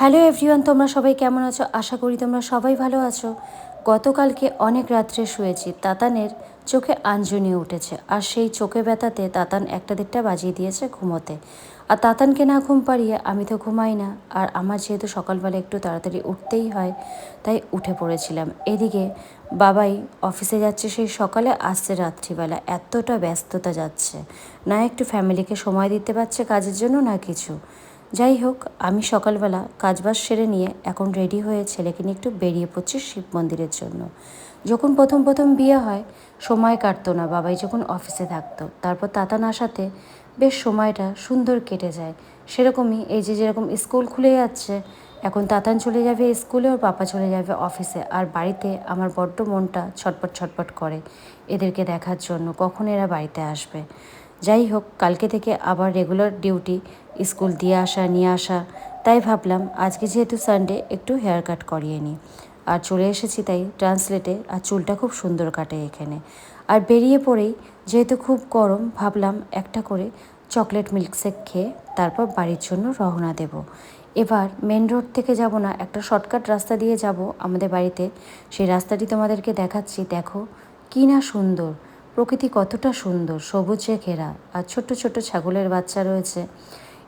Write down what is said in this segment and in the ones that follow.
Hello everyone, তোমরা সবাই কেমন আছো? আশা করি তোমরা সবাই ভালো আছো। গতকালকে অনেক রাত্রে শুয়েছি, তাতানের চোখে আঞ্জনি উঠেছে আর সেই চোখে ব্যথাতে তাতান একটা দিকটা বাজিয়ে দিয়েছে ঘুমোতে। আর তাতানকে না ঘুম পাড়িয়ে আমি তো ঘুমাই না আর আমার যেহেতু সকালবেলা একটু তাড়াতাড়ি উঠতেই হয়, তাই উঠে পড়েছিলাম। এদিকে বাবাই অফিসে যাচ্ছে সেই সকালে আসছে রাত্রিবেলা, এতটা ব্যস্ততা যাচ্ছে। না একটু ফ্যামিলিকে সময় দিতে পারছে কাজের জন্য, না কিছু। যাই হোক, আমি সকালবেলা কাজবাজ সেরে নিয়ে এখন রেডি হয়ে ছেলেকে নিয়ে একটু বেরিয়ে পড়ছি শিব মন্দিরের জন্য। যখন প্রথম প্রথম বিয়ে হয়, সময় কাটতো না, বাবাই যখন অফিসে থাকতো, তারপর তাতান আসাতে বেশ সময়টা সুন্দর কেটে যায়। সেরকমই এই যে যেরকম স্কুল খুলে যাচ্ছে, এখন তাতান চলে যাবে স্কুলে, ওর পাপা চলে যাবে অফিসে, আর বাড়িতে আমার বড্ড মনটা ছটপট ছটপট করে এদেরকে দেখার জন্য, কখন এরা বাড়িতে আসবে। যাই হোক, কালকে থেকে আবার রেগুলার ডিউটি স্কুল দিয়ে আসা, নিয়ে আসা। তাই ভাবলাম, আজকে যেহেতু সানডে একটু হেয়ার কাট করিয়ে নিই। আর চলে এসেছি তাই ট্রান্সলেটে আর চুলটা খুব সুন্দর কাটে এখানে। আর বেরিয়ে পড়েই যেহেতু খুব গরম, ভাবলাম একটা করে চকলেট মিল্কশেক খেয়ে তারপর বাড়ির জন্য রওনা দেব। এবার মেন রোড থেকে যাব না, একটা শর্টকাট রাস্তা দিয়ে যাব আমাদের বাড়িতে। সেই রাস্তাটি তোমাদেরকে দেখাচ্ছি, দেখো, কী না সুন্দর। প্রকৃতি কতটা সুন্দর, সবুজে ঘেরা আর ছোট্ট ছোট্ট ছাগলের বাচ্চা রয়েছে।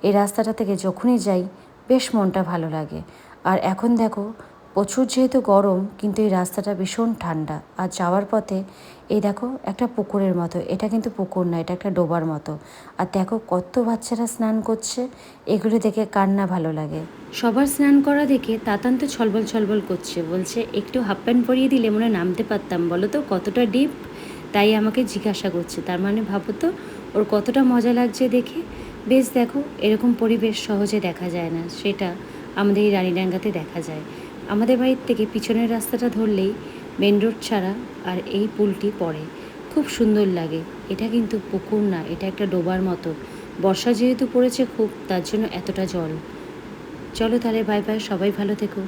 এই রাস্তাটা থেকে যখনই যাই, বেশ মনটা ভালো লাগে। আর এখন দেখো, প্রচুর যেহেতু গরম, কিন্তু এই রাস্তাটা ভীষণ ঠান্ডা। আর যাওয়ার পথে এই দেখো, একটা পুকুরের মতো। এটা কিন্তু পুকুর না, এটা একটা ডোবার মতো। আর দেখো, কত বাচ্চারা স্নান করছে, এগুলো দেখে কার না ভালো লাগে। সবার স্নান করা দেখে তাতান তো ছলবল ছলবল করছে। বলছে, একটু হাফ প্যান্ট পরিয়ে দিলে মনে নামতে পারতাম। বলো তো, কতটা ডিপ তাই আমাকে জিজ্ঞাসা করছে। তার মানে ভাবো তো, ওর কতটা মজা লাগছে দেখে। বেশ দেখো, এরকম পরিবেশ সহজে দেখা যায় না, সেটা আমাদের এই রানীডাঙ্গাতে দেখা যায়। আমাদের বাড়ির থেকে পিছনের রাস্তাটা ধরলেই মেন রোড ছাড়া আর এই পুলটি পড়ে। খুব সুন্দর লাগে। এটা কিন্তু পুকুর না, এটা একটা ডোবার মতো। বর্ষা যেহেতু পড়েছে খুব, তার জন্য এতটা জল। চলো তাহলে বাই বাই সবাই ভালো থেকো।